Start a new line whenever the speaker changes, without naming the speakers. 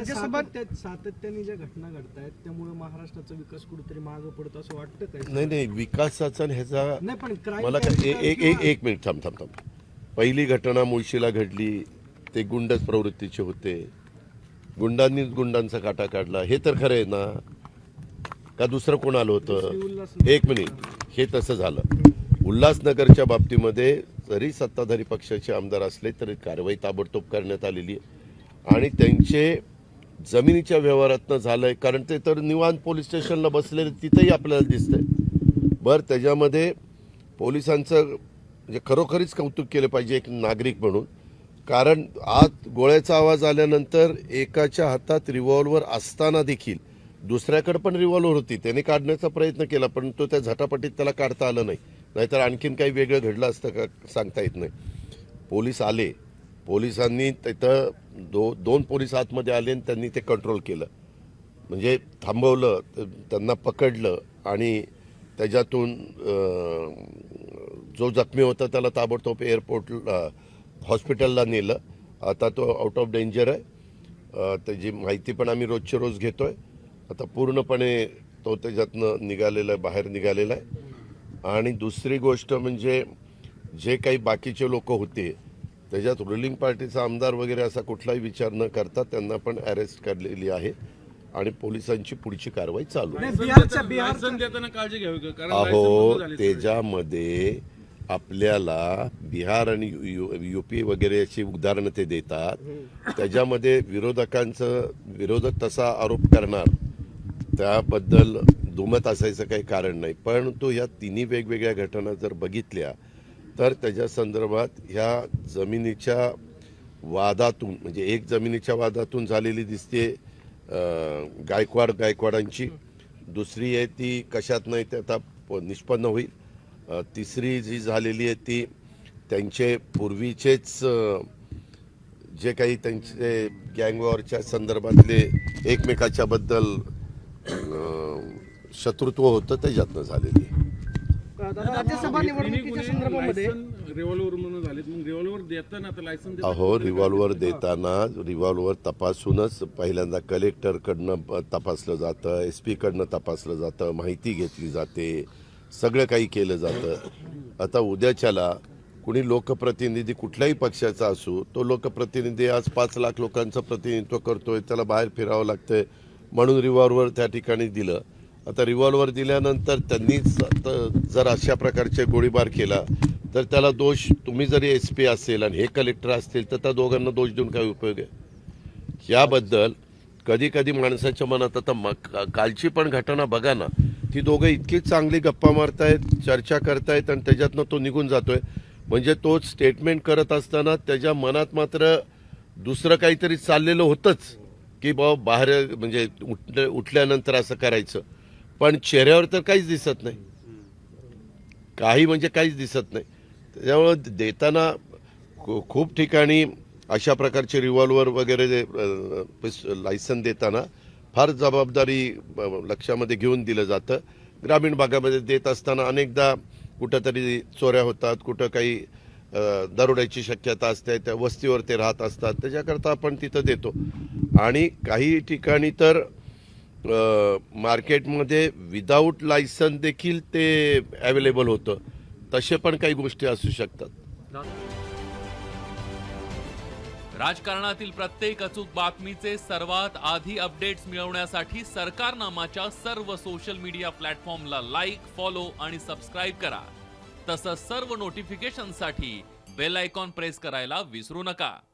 राज्यसभा
सातत्याने ज्या घटना घडतायत त्यामुळे महाराष्ट्राचा विकास कुठेतरी मागं पडतो असं वाटतं काय
नाही नाही विकासाचा ह्याचा
नाही पण crime
मला काय
capital
एक एक
किंवा-
एक मिनिट थांब थांब थांब. पहिली घटना मुळशीला घडली ते गुंडच प्रवृत्तीचे होते. गुंडांनीच गुंडांचा काटा काढला. हे तर खरं आहे ना? का दुसरं कोण आलं होतं? एक मिनिट. हे तसं झालं. उल्हासनगरच्या बाबतीमध्ये जरी सत्ताधारी पक्षाचे आमदार असले तरी कारवाई ताबडतोब करण्यात आलेली आहे. आणि त्यांचे जमिनीच्या व्यवहारातनं आहे कारण ते तर निवांत पोलीस स्टेशनला बसलेले तिथेही आपल्याला दिसतंय. बरं त्याच्यामध्ये पोलिसांचं म्हणजे खरोखरीच कौतुक केलं पाहिजे एक नागरिक म्हणून. कारण आत गोळ्याचा आवाज आल्यानंतर एकाच्या हातात रिव्हॉल्वर असताना देखील दुसऱ्याकडे पण रिव्हॉल्वर होती. त्याने काढण्याचा प्रयत्न केला पण तो त्या झटापटीत त्याला काढता आलं नाही. नाहीतर आणखीन काही वेगळं घडलं असतं का सांगता येत नाही. पोलीस आले. पोलिसांनी तिथं दो दोन पोलीस आतमध्ये आले आणि त्यांनी ते कंट्रोल केलं. म्हणजे थांबवलं त्यांना पकडलं आणि त्याच्यातून जो जखमी होता त्याला ताबडतोब एअरपोर्टला हॉस्पिटलला नेलं. आता तो आउट ऑफ डेंजर आहे. त्याची माहिती पण आम्ही रोजचे रोज घेतो आहे आता पूर्णपणे तो त्याच्यातनं निघालेला आहे बाहेर निघालेला आहे. आणि दुसरी गोष्ट म्हणजे जे काही बाकीचे लोक होते त्याच्यात रुलिंग पार्टीचा आमदार वगैरे असा कुठलाही विचार न करता त्यांना पण अरेस्ट करलेली आहे आणि पोलिसांची पुढची कारवाई चालू अहो. त्याच्यामध्ये आपल्याला बिहार आणि युपी वगैरे अशी उदाहरणं ते देतात. त्याच्यामध्ये विरोधकांचं विरोधक तसा आरोप करणार त्याबद्दल दुमत असायचं काही कारण नाही. परंतु ह्या तिन्ही वेगवेगळ्या घटना जर बघितल्या तर त्याच्या संदर्भात ह्या जमिनीच्या वादातून म्हणजे एक जमिनीच्या वादातून झालेली दिसते गायकवाड गायकवाडांची दुसरी आहे ती कशात नाही ते आता प- निष्पन्न होईल तिसरी जी झालेली आहे ती त्यांचे पूर्वीचेच जे काही त्यांचे गँगवॉरच्या संदर्भातले एकमेकाच्याबद्दल शत्रुत्व होतं त्याच्यातनं झालेली आहे.
दादा, राज्यसभा निवडणुकीच्या संदर्भामध्ये
रिव्हॉल्वर म्हणून झालेत मग रिव्हॉल्वर देताना आता लायसन देताना
अहो रिव्हॉल्वर देताना रिव्हॉल्वर तपासूनच पहिल्यांदा कलेक्टरकडनं तपासलं जातं एस पीकडनं तपासलं जातं माहिती घेतली जाते सगळं काही केलं जातं. आता उद्याच्याला कुणी लोकप्रतिनिधी कुठल्याही पक्षाचा असू तो लोकप्रतिनिधी आज पाच लाख लोकांचं प्रतिनिधित्व करतोय त्याला बाहेर फिरावं लागतंय म्हणून रिव्हॉल्वर त्या ठिकाणी दिलं. आता रिव्हॉल्वर दिल्यानंतर त्यांनीच जर अशा प्रकारचे गोळीबार केला तर त्याला दोष तुम्ही जरी एस पी असेल आणि हे कलेक्टर असतील तर त्या दोघांना दोष देऊन काय उपयोग आहे? याबद्दल कधी कधी माणसाच्या मनात आता म- कालची पण घटना बघा ना ती दोघं इतकी चांगली गप्पा मारतायत चर्चा करतायत आणि त्याच्यातनं तो निघून जातोय. म्हणजे तो स्टेटमेंट करत असताना त्याच्या मनात मात्र दुसरं काहीतरी चाललेलं होतंच की बाबा बाहेर म्हणजे उठ उठल्यानंतर असं करायचं. पण चेहऱ्यावर तर काहीच दिसत नाही. काही म्हणजे काहीच दिसत नाही. त्याच्यामुळं देताना खू- खूप ठिकाणी अशा प्रकारचे रिव्हॉल्वर वगैरे लायसन देताना फार जबाबदारी लक्षामध्ये घेऊन दिलं जातं. ग्रामीण भागामध्ये देत असताना अनेकदा कुठंतरी चोऱ्या होतात कुठं काही दरोड्याची शक्यता असते त्या वस्तीवर ते राहत असतात. त्याच्याकरता आपण तिथं देतो. आणि काही ठिकाणी तर मार्केटमध्ये विदाऊट लायसन देखील ते अवेलेबल होतं. तसे पण काही गोष्टी असू शकतात.
राजकारणातील प्रत्येक अचूक बातमीचे सर्वात आधी अपडेट्स मिळवण्यासाठी सरकारनामाच्या सर्व सोशल मीडिया प्लॅटफॉर्मला लाईक फॉलो आणि सबस्क्राईब करा. तसंच सर्व नोटिफिकेशनसाठी बेल आयकॉन प्रेस करायला विसरू नका.